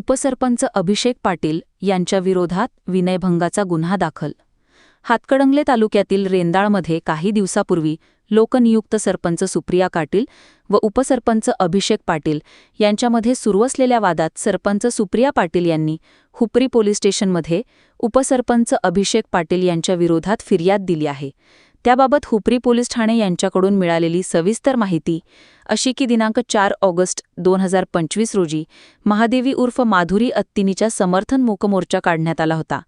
उपसरपंच अभिषेक पाटील यांच्या विरोधात विनयभंगाचा गुन्हा दाखल. हातकणंगले तालुक्यातील रेंदाळमध्ये काही दिवसापूर्वी लोकनियुक्त सरपंच सुप्रिया पाटील व उपसरपंच अभिषेक पाटील यांच्यामध्ये सुरू असलेल्या वादात सरपंच सुप्रिया पाटील यांनी हुपरी पोलीस स्टेशनमध्ये उपसरपंच अभिषेक पाटील यांच्या विरोधात फिर्याद दिली आहे. त्याबाबत हुपरी पोलीस ठाणे यांच्याकडून मिळालेली सविस्तर माहिती अशी की दिनांक चार ऑगस्ट दोन हजार पंचवीस रोजी महादेवी उर्फ माधुरी अत्तिनीच्या समर्थन मूकमोर्चा काढण्यात आला होता.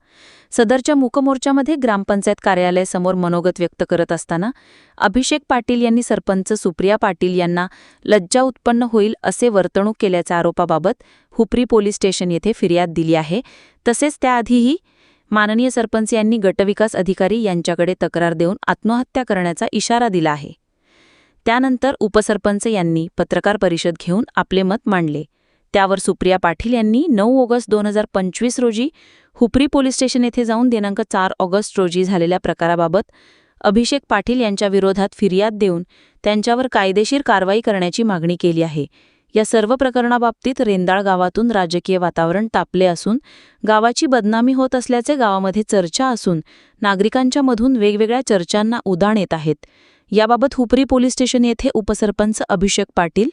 सदरच्या मूकमोर्चामध्ये ग्रामपंचायत कार्यालयासमोर मनोगत व्यक्त करत असताना अभिषेक पाटील यांनी सरपंच सुप्रिया पाटील यांना लज्जा उत्पन्न होईल असे वर्तणूक केल्याच्या आरोपाबाबत हुपरी पोलीस स्टेशन येथे फिर्याद दिली आहे. तसेच त्याआधीही माननीय सरपंच यांनी गटविकास अधिकारी यांच्याकडे तक्रार देऊन आत्महत्या करण्याचा इशारा दिला आहे. त्यानंतर उपसरपंच यांनी पत्रकार परिषद घेऊन आपले मत मांडले. त्यावर सुप्रिया पाटील यांनी नऊ ऑगस्ट दोन हजार पंचवीस रोजी हुपरी पोलीस स्टेशन येथे जाऊन दिनांक चार ऑगस्ट रोजी झालेल्या प्रकाराबाबत अभिषेक पाटील यांच्या विरोधात फिर्याद देऊन त्यांच्यावर कायदेशीर कारवाई करण्याची मागणी केली आहे. या सर्व प्रकरणाबाबतीत रेंदाळ गावातून राजकीय वातावरण तापले असून गावाची बदनामी होत असल्याचे गावामध्ये चर्चा असून नागरिकांच्या मधून वेगवेगळ्या चर्चांना उदाण येत आहेत. याबाबत हुपरी पोलीस स्टेशन येथे उपसरपंच अभिषेक पाटील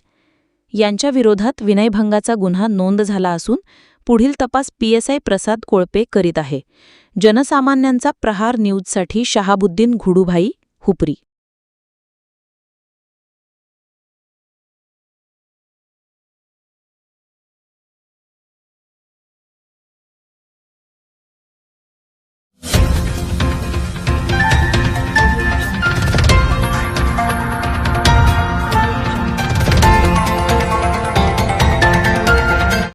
यांच्या विरोधात विनयभंगाचा गुन्हा नोंद झाला असून पुढील तपास पीएसआय प्रसाद कोळपे करीत आहे. जनसामान्यांचा प्रहार न्यूजसाठी शहाबुद्दीन घुडूभाई हुपरी.